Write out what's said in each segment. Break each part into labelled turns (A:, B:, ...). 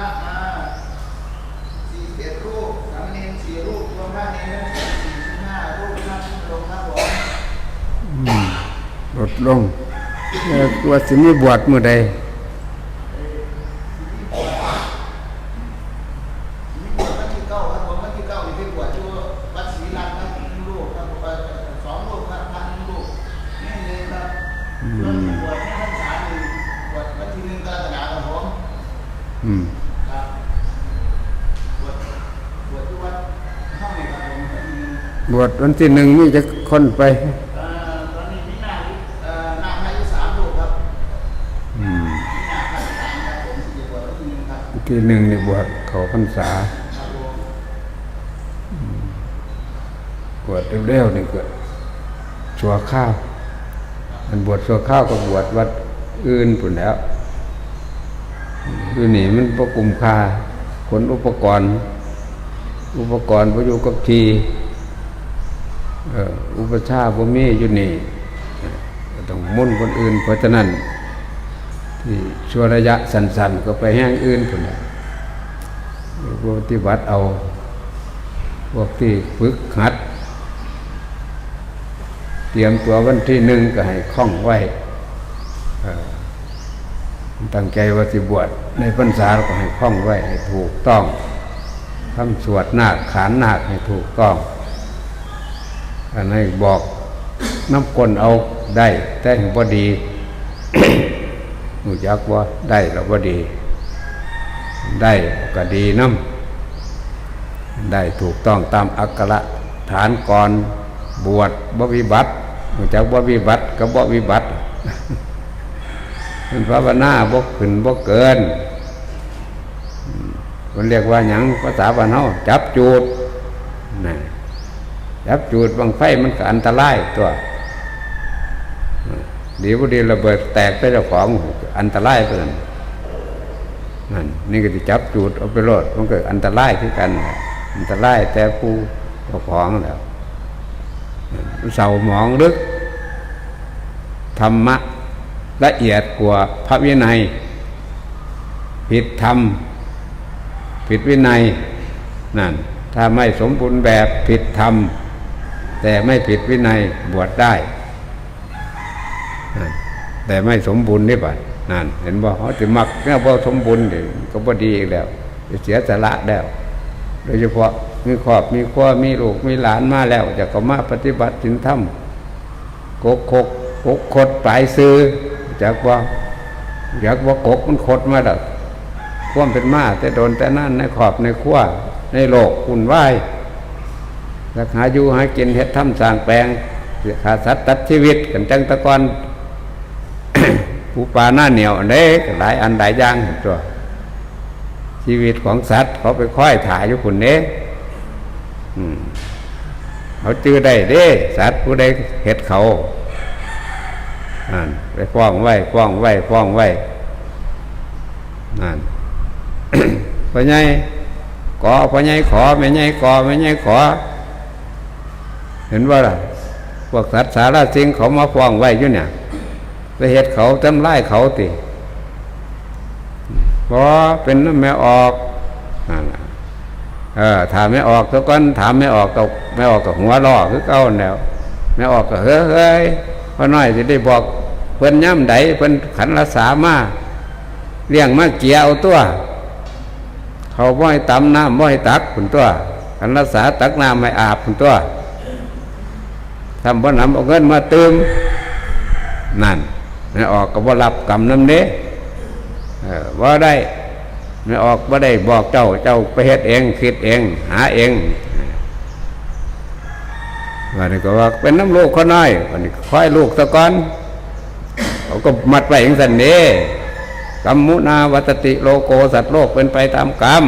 A: ระมาสี่สิบเอ็ดรูปสามเณรสี่รูปรวมพระเนรทั้งสิ้นสี่สิบห้ารูปครับลงครับผม
B: ลดลงเอ่อว่าสิมีบวชเมื่อใด
A: มี บวชวันที่หนึ่งมี
B: จะคนไป
A: เอ่อตอนนี้มีนาคเอ่อนาคอายุสามรูปครับ
B: อืม
A: มีนาคอายุสามครับผมสิบวชวันที่หนึ่งครับ
B: วันที่หนึ่งนี่บวชเขาพรรษา
A: ครับผม
B: บวชเร็วๆนี่ก็ชัวข้าวมันบวชชัวข้าวก็บวชวัดอื่นปุ่นแล้วอยู่นี่มันประกุมคาขนอุปกรณ์ อุปกรณ์พอยู่กับทีเอุปชาบ่มีอยู่นี่ต้องมุ่นคนอื่น เพราะฉะนั้นที่ชั่วระยะสั้นๆ ก็ไปแห้งอื่นพุ่นน่ะพวกปฏิบัติเอาพวกที่ฝึกหัด เตรียมตัววันที่หนึ่งก็ให้คล่องไว้ตั้งใจว่าสิบวชในพรรษาก็ให้คล่องไว้ให้ถูกต้องทำสวดนาคขานนาคให้ถูกต้อง อันให้บอกน้ำกลเอาได้ แต่ถึงพอดีหนูจักว่าได้แล้วพอดี ได้ก็ดีน้ำได้ถูกต้องตามอักขระฐานก่อนบวชบวิบัติรู้จักบวิบัติกับวิบัติเป็นภาวนาบกขึ้นบกเกินมมันเรียกว่าหยังภาษาบ้านเฮาจับจูดนะ จับจูดบางไฟมันก็อันตรายตัวอืมดีบ่ดีระเบิดแตกไปเจ้าของอันตรายไปนั่นนั่นนี่ก็จะจับจูดเอาไปโลดมันก็อันตรายคือกัน อันตรายแต่ผู้เจ้าของแล้วเศร้าหมองลึก ธรรมะละเอียดกว่าพระวินัย ผิดธรรม ผิดวินัยนั่นถ้าไม่สมบูรณ์แบบผิดธรรม แต่ไม่ผิดวินัยบวชได้ แต่ไม่สมบูรณ์นี่ป่ะนั่นเห็นบ่เขาจะมักเนี่ยบ่สมบูรณ์ก็บ่ดีอีกแล้วจะเสียสละแล้ว โดยเฉพาะมีครอบมีครัวมีลูกมีหลานมาแล้วจะก็มาปฏิบัติสินธรรมกกคกกกคดปลายซื้อจากว่าอยากว่ากกมันคดมาดักความเป็นมาแต่โดนแต่นั่นในขอบในครัวในโลกอุ่นวายรักหาอยู่หากินเฮ็ดทำสร้างแปลงขาสัตว์ตัดชีวิตกันจังตะกอนผู้ปลาหน้าเหนียวอันเด้ก็หลายอันหลายอย่างตัวชีวิตของสัตว์เขาไปค่อยถ่ายอยู่คุณเน้อืมเขาจื้อได้เด้ สัตว์ผู้ใดเห็ดเขานั่นไปฟ้องไว้ฟ้องไว้ฟ้องไว้นั่นพ่อใหญ่กอพ่อใหญ่ขอแม่ใหญ่กอแม่ใหญ่ขอ เห็นว่าล่ะพวกสัตว์สารสิงเขามาฟ้องไว้อยู่เนี่ยไปเห็ดเขาทำลายเขาติพอเป็นน้ำไม่ออกนั่นน่ะเออถามไม่ออกแล้วก็ถามไม่ออกก็ไม่ออกกับหัวล่อคือเก้าแล้วไม่ออกก็เฮ้ยเฮ้ยพอน้อยจะได้บอกเพิ่นย่ำใดเพิ่นขันรักษามาเลี้ยงมาเกี่ยเอาตัว เขาบ่ให้ตำน้ำบ่ให้ตักคุณตัวขันรักษาตักน้ำให้อาบคุณตัว ทำบ่นำเอาเงินมาเติมนั่นไม่ออกก็บ่รับกรรมน้ำเน้เออว่าได้ไม่ออกว่าได้บอกเจ้าเจ้าไปเฮ็ดเอง คิดเอง หาเองวันนี้ก็ว่าเป็นน้ำลูกเขาน้อยวันนี้ค่อยลูกตะกอนเขาก็มัดไว้อย่างสันเดกรรมมุนาวัตติโลโกสัตว์โลกเป็นไปตามกรรม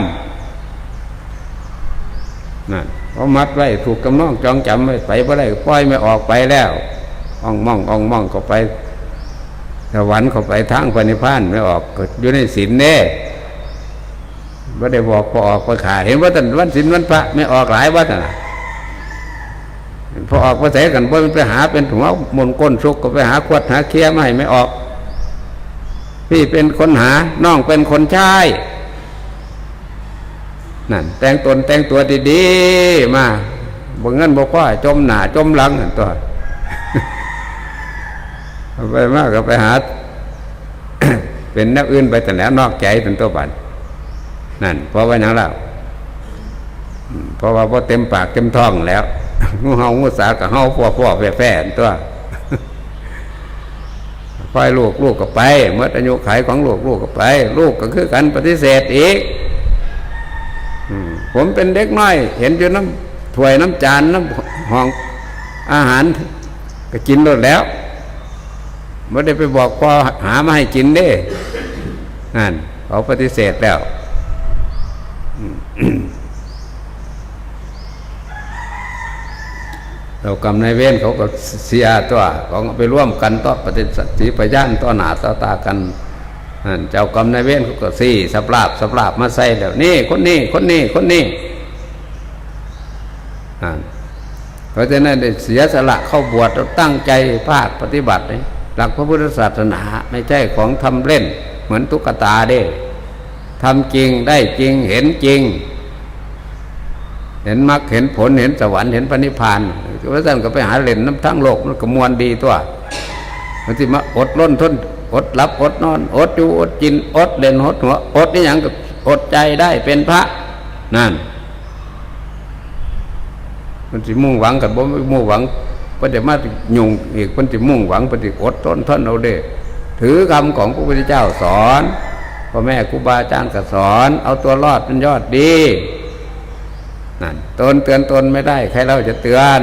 B: นั่น เขามัดไว้ถูกกำนองจองจำไว้ไปบ่ได้ปล่อยไม่ออกไปแล้วอ่องม่องอ่องม่องก็ไปสวรรค์เขาไปทางพระนิพานไม่ออกอยู่ในศีลเน่ไม่ได้บอกพอออกพอขาดเห็นว่าแต่วันศีลวันพระไม่ออกหลายวัดนะพอออกภาษากันบ่มันไปหาเป็นหัวมนก้นชุกก็ไปหาขวดหาเคี้ยมาให้ไม่ออก พี่เป็นคนหาน้องเป็นคนใช้ นั่นแต่งตนแต่งตัวดีๆมาบ่เงินบ่พอจมหน้าจมหลังตัวไปมากก็ไปหา เป็นนักอื่นไปแต่แล้วนอกใจเป็นตัวบันนั่นเพราะว่าอย่างเราเพราะว่าพอเต็มปากเต็มท้องแล้วงูเห่างูสากับเห่าพ่อพ่อแฝแฝนตัวไฟลูกลูกก็ไปเมื่ออายุไขของลูกลูกก็ไป ลูกก็คือกันปฏิเสธอีก ผมเป็นเด็กน้อย เห็นอยู่น้ำถ้วยน้ำจานน้ำห้องอาหาร ก็กินหมดแล้วไม่ได้ไปบอกพ่อหามาให้กินเด้นั่นเขาปฏิเสธแล้วเรากำในายเว้นเขาก็เสียตัวขาก็ไปร่วมกันต่อปฏิสัติพยานต่อหนาต่อตากัน เจ้ากรรมนายเว้นเขาก็สี่สับลาบสับลาบมาใส่แล้วนี่คนนี้คนนี้คนนี้เพราะฉะนั้นเสียสละเข้าบวชแล้วตั้งใจภาคปฏิบัติหลักพระพุทธศาสนาไม่ใช่ของทำเล่น เหมือนตุ๊กตาเด้ทำจริงได้จริงเห็นจริง เห็นมรรคเห็นผลเห็นสวรรค์เห็นพระนิพพานเพราะฉะนั้นก็ไปหาเล่นน้ำทั้งโลกมันก็มวนดีตัวมันที่มาอดล้นทน อดหลับอดนอน อดอยู่อดกิน อดเล่นอดหัว อดนี่อย่างก็อดใจได้เป็นพระนั่น มันสิมุ่งหวังกับบ่มุ่งหวังเพิ่นจะมายุ่งอีกเพิ่นสิมุ่งหวังเพิ่นสิอดทนทนเอาเด้ถือคำของพระพุทธเจ้าสอนพ่อแม่ครูบาอาจารย์ก็สอน เอาตัวรอดเป็นยอดดีนั่นตนเตือนตนไม่ได้ ใครเราจะเตือน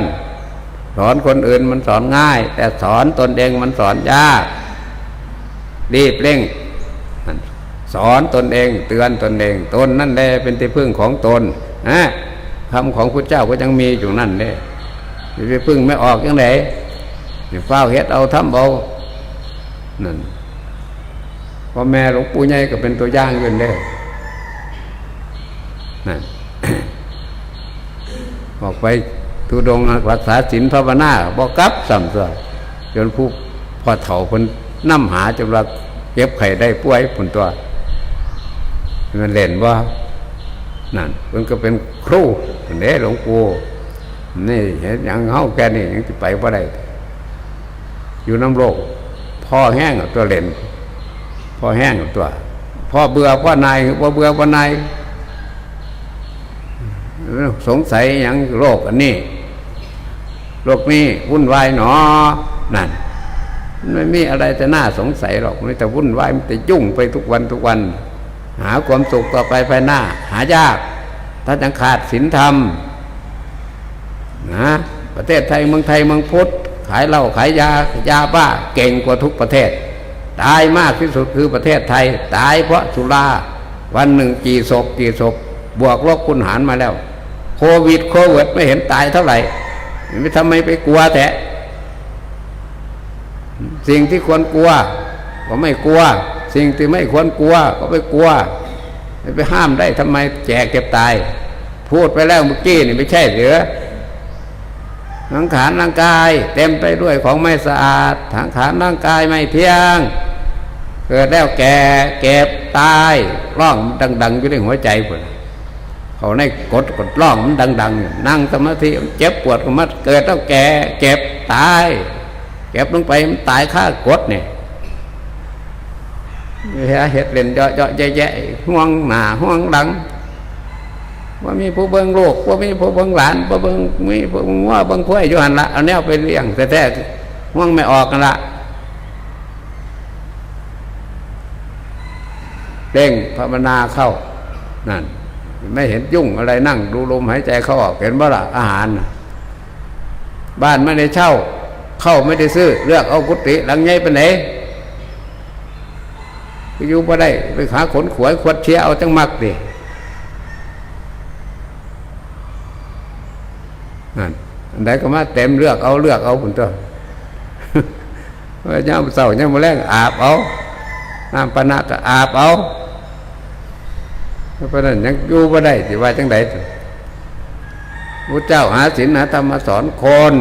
B: สอนคนอื่นมันสอนง่าย แต่สอนตนเองมันสอนยาก รีบเร่งสอนตนเองเตือนตนเองตนนั่นแหละเป็นที่พึ่งของตนนะคำของพระเจ้าก็ยังมีอยู่นั่นเลยไปพึ่งไม่ออกยังไงเฝ้าเฮ็ดเอาทำเอานั่นพ่อแม่หลวงปู่ใหญ่ก็เป็นตัวอย่างยู่เลยนั่นออกไปทุดงรักษาศีลภาวนาบอกกลับสัมตัจนผู้พอเถ่าคน น้ำหาจนว่าเก็บไข่ได้ป่วยผลตัว มันเล่นว่านั่นมันก็เป็นครูเด้หลวงปู่นี่เห็นอย่างเฮาแกนี่ยังจะไปว่าได้ อยู่น้ำโลกพ่อแห้งกับตัวเล่นพ่อแห้งกับตัวพ่อเบื่อพ่อนายพ่อเบื่อพ่อนายสงสัยอย่างโรคอันนี้โรคนี้วุ่นวายหนอนั่น ไม่มีอะไรจะน่าสงสัยหรอกมันแต่วุ่นวายมันแต่ยุ่งไปทุกวันทุกวัน หาความสุขต่อไปภายหน้า หายาก ถ้าจังขาดศีลธรรมนะประเทศไทยเมืองไทยเมืองพุทธขายเหล้าขายยายาบ้าเก่งกว่าทุกประเทศ ตายมากที่สุดคือประเทศไทย ตายเพราะสุราวันหนึ่งกี่ศพกี่ศพบวกลบคูณหารมาแล้ว โควิดโควิดไม่เห็นตายเท่าไหร่ทำไมไปกลัวแต่ สิ่งที่ควรกลัว ก็ไม่กลัว สิ่งที่ไม่ควรกลัว ก็ไม่กลัวไม่ไปห้ามได้ทำไมแจกเก็บตาย พูดไปแล้วเมื่อกี้นี่ไม่ใช่เหรือทังขานร่างกาย เต็มไปด้วยของไม่สะอาดทังขานร่างกายไม่เที่ยง เกิดแล้วแก่เก็บตายร้องดัง ๆ อยู่ในหัวใจพุ่นเขาในกดกดร้องมันดัง ๆ นั่งสมาธิเจ็บปวดก็มาเกิดแล้วแก่เก็บตาย เก็บลงไปมันตายค่ากดเนี่ยเห็ดเล่นเยอะๆแยะๆห่วงหนาห่วงหลังว่ามีผู้เบิ่งลูกว่ามีผู้เบิ่งหลานว่าเบิ่งมีผู้เบิ่งว่าเบิ่งควายอยู่หันละเอาแนวไปเลี้ยงแต่แท้ห่วงไม่ออกกันละเร่งภาวนาเข้านั่นไม่เห็นยุ่งอะไรนั่ง ดูลมหายใจเข้าออกเห็นบ่ล่ะอาหาร บ้านไม่ได้เช่า เข้าไม่ได้ซื้อ เลือกเอากุฏิหลังใหญ่ไปไหนไปอยู่บ่ได้ไปหาขนขวยขวดเชียเอาจังมักดินั่นอันใดก็มาเต็มเลือกเอาเลือกเอาผุนตัวว่าย่ามเสาย่ามแรงอาบเอาน้ำปนะก็อาบเอาเพราะนั้นยังอยู่บ่ได้สิว่าจังไดพระเจ้าหาศีลหาธรรมมาสอนคน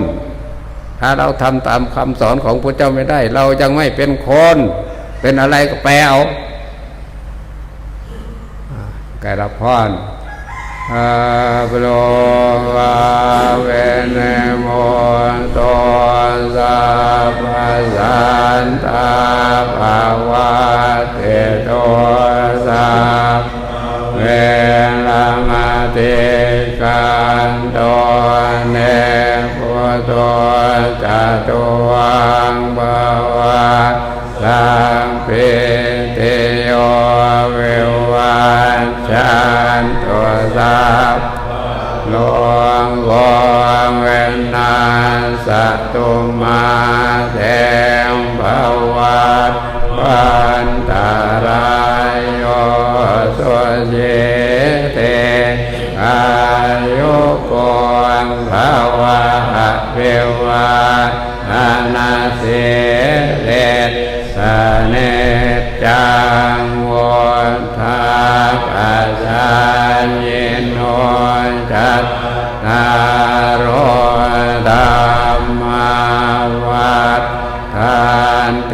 B: ถ้าเราทำตามคำสอนของพระเจ้าไม่ได้ เรายังไม่เป็นคน เป็นอะไรก็แปลเอาไก่ละพรอาปโลวาเวนโมโตสัพพสันตาภาวะเตโตสัพ เวลมาเตกันโตเนพุโตจตุวังบวะสังปิติโยวิวันชันตุสัพหลวงวงเวนนาสตุมา โกงภวะเววานานาเสเลสสเนจังวนทาปัจจายโนจัตตารโธรรมาวัฏทานเต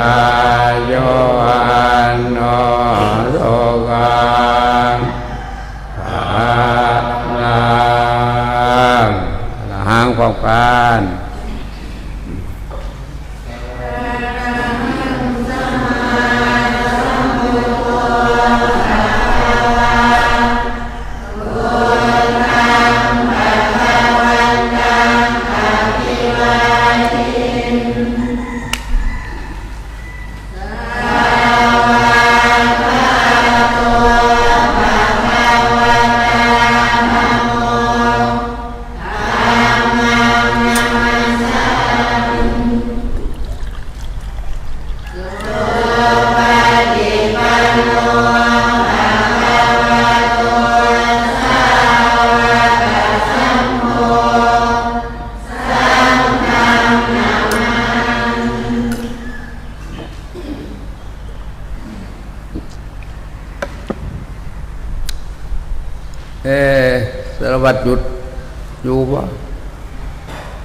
B: อายุวันโน ความกา